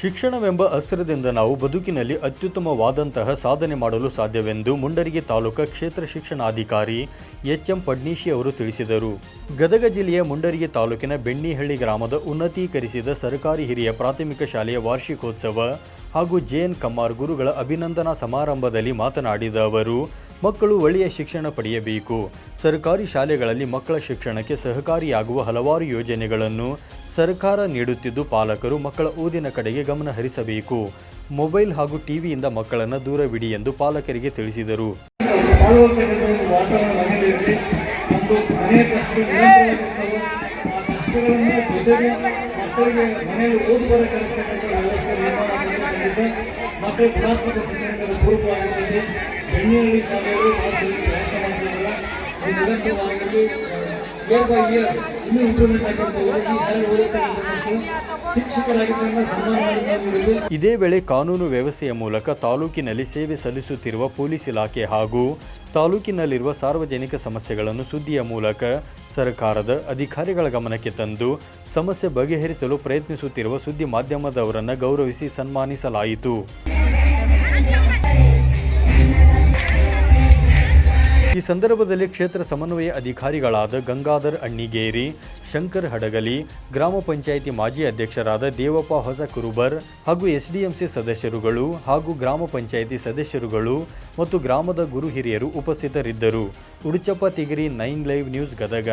ಶಿಕ್ಷಣವೆಂಬ ಅಸ್ತ್ರದಿಂದ ನಾವು ಬದುಕಿನಲ್ಲಿ ಅತ್ಯುತ್ತಮವಾದಂತಹ ಸಾಧನೆ ಮಾಡಲು ಸಾಧ್ಯವೆಂದು ಮುಂಡರಿಗೆ ತಾಲೂಕಾ ಕ್ಷೇತ್ರ ಶಿಕ್ಷಣಾಧಿಕಾರಿ ಎಚ್ ಎಂ ಪಡ್ನೀಶಿ ಅವರು ತಿಳಿಸಿದರು. ಗದಗ ಜಿಲ್ಲೆಯ ಮುಂಡರಿಗೆ ತಾಲೂಕಿನ ಬೆಣ್ಣಿಹಳ್ಳಿ ಗ್ರಾಮದ ಉನ್ನತೀಕರಿಸಿದ ಸರ್ಕಾರಿ ಹಿರಿಯ ಪ್ರಾಥಮಿಕ ಶಾಲೆಯ ವಾರ್ಷಿಕೋತ್ಸವ ಹಾಗೂ ಜೆಎನ್ ಕಮ್ಮಾರ್ ಗುರುಗಳ ಅಭಿನಂದನಾ ಸಮಾರಂಭದಲ್ಲಿ ಮಾತನಾಡಿದ ಅವರು, ಮಕ್ಕಳು ಒಳ್ಳೆಯ ಶಿಕ್ಷಣ ಪಡೆಯಬೇಕು. ಸರ್ಕಾರಿ ಶಾಲೆಗಳಲ್ಲಿ ಮಕ್ಕಳ ಶಿಕ್ಷಣಕ್ಕೆ ಸಹಕಾರಿಯಾಗುವ ಹಲವಾರು ಯೋಜನೆಗಳನ್ನು ಸರ್ಕಾರ ನೀಡುತ್ತಿದ್ದು ಪಾಲಕರು ಮಕ್ಕಳ ಓದಿನ ಕಡೆಗೆ ಗಮನ ಹರಿಸಬೇಕು. ಮೊಬೈಲ್ ಹಾಗೂ ಟಿವಿಯಿಂದ ಮಕ್ಕಳನ್ನು ದೂರವಿಡಿ ಎಂದು ಪಾಲಕರಿಗೆ ತಿಳಿಸಿದರು. ಇದೇ ವೇಳೆ ಕಾನೂನು ವ್ಯವಸ್ಥೆಯ ಮೂಲಕ ತಾಲೂಕಿನಲ್ಲಿ ಸೇವೆ ಸಲ್ಲಿಸುತ್ತಿರುವ ಪೊಲೀಸ್ ಇಲಾಖೆ ಹಾಗೂ ತಾಲೂಕಿನಲ್ಲಿರುವ ಸಾರ್ವಜನಿಕ ಸಮಸ್ಯೆಗಳನ್ನು ಸುದ್ದಿಯ ಮೂಲಕ ಸರ್ಕಾರದ ಅಧಿಕಾರಿಗಳ ಗಮನಕ್ಕೆ ತಂದು ಸಮಸ್ಯೆ ಬಗೆಹರಿಸಲು ಪ್ರಯತ್ನಿಸುತ್ತಿರುವ ಸುದ್ದಿ ಮಾಧ್ಯಮದವರನ್ನು ಗೌರವಿಸಿ ಸನ್ಮಾನಿಸಲಾಯಿತು. ಈ ಸಂದರ್ಭದಲ್ಲಿ ಕ್ಷೇತ್ರ ಸಮನ್ವಯ ಅಧಿಕಾರಿಗಳಾದ ಗಂಗಾಧರ್ ಅಣ್ಣಿಗೇರಿ, ಶಂಕರ್ ಹಡಗಲಿ, ಗ್ರಾಮ ಪಂಚಾಯಿತಿ ಮಾಜಿ ಅಧ್ಯಕ್ಷರಾದ ದೇವಪ್ಪ ಹೊಸ ಕುರುಬರ್ ಹಾಗೂ ಎಸ್ಡಿಎಂಸಿ ಸದಸ್ಯರುಗಳು ಹಾಗೂ ಗ್ರಾಮ ಪಂಚಾಯಿತಿ ಸದಸ್ಯರುಗಳು ಮತ್ತು ಗ್ರಾಮದ ಗುರು ಹಿರಿಯರು ಉಪಸ್ಥಿತರಿದ್ದರು. Uduchappa Tigiri nine live news Gadag